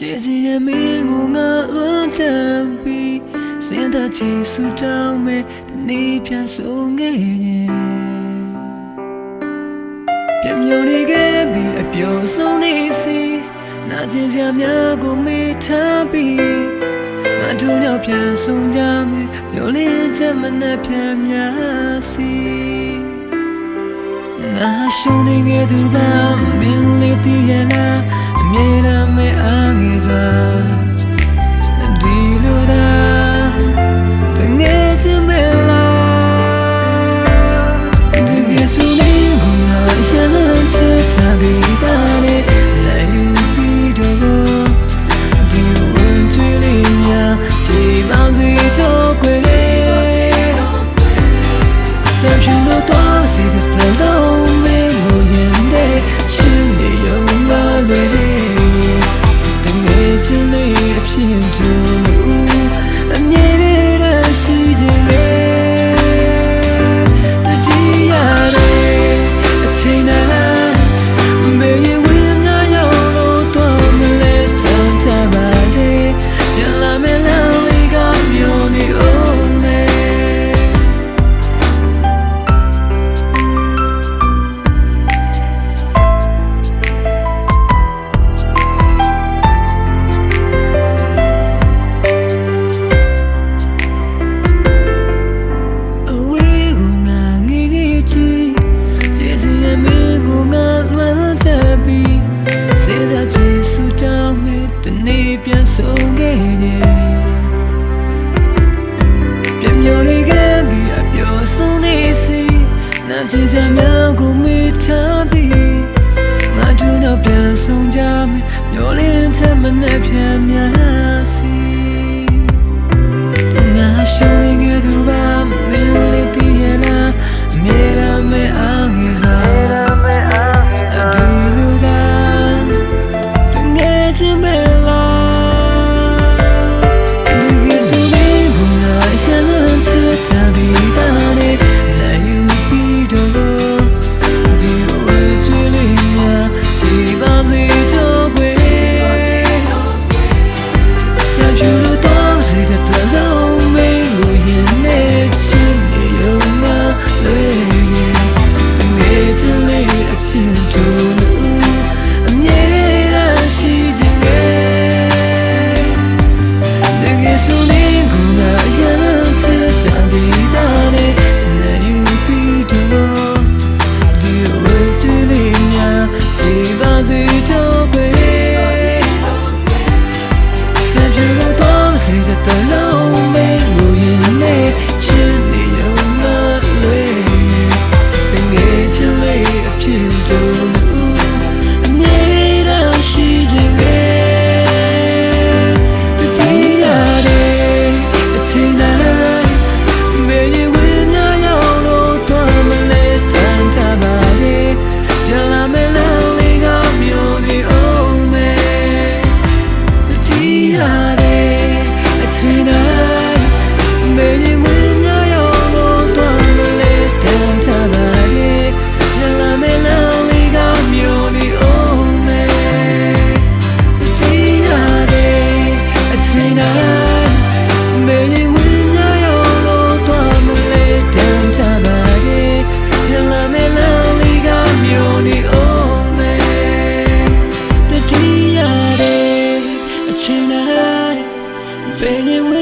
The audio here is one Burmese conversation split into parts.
ကျေးဇူးရဲ့မင်းကိုငါဝန်တန်ပြီးစင်တဲ့ချီဆူတောင်းမယ်တနေ့ပြန်ဆုံခဲ့ရင်ပြမြုံနေခဲ့ပြီးအပျော်ဆုံးနေစီနာကျင်စရာများကိုမေ့ထားပြီးငါတို့ရောက်ပြန်ဆုံကြမယ်မျောလင်းချက်မနဲ့ပြန်များစီငါရှုံးနေခဲ့သူပါမင်းလေးတည်ရလားအမြဲတမ်း တနေ့ပြန်ဆုံခဲ့ရင်ပြန်မျောလေးကဒီအပျော်ဆုံးနေစီနာစီစံများကိုမေ့ထားသည်ငါတို့တော့ပြန်ဆုံကြမယ်မျောလင်းချက်မနဲ့ပြန်များစီငါရှုံးနေခဲ့သူ say that the low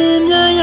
When I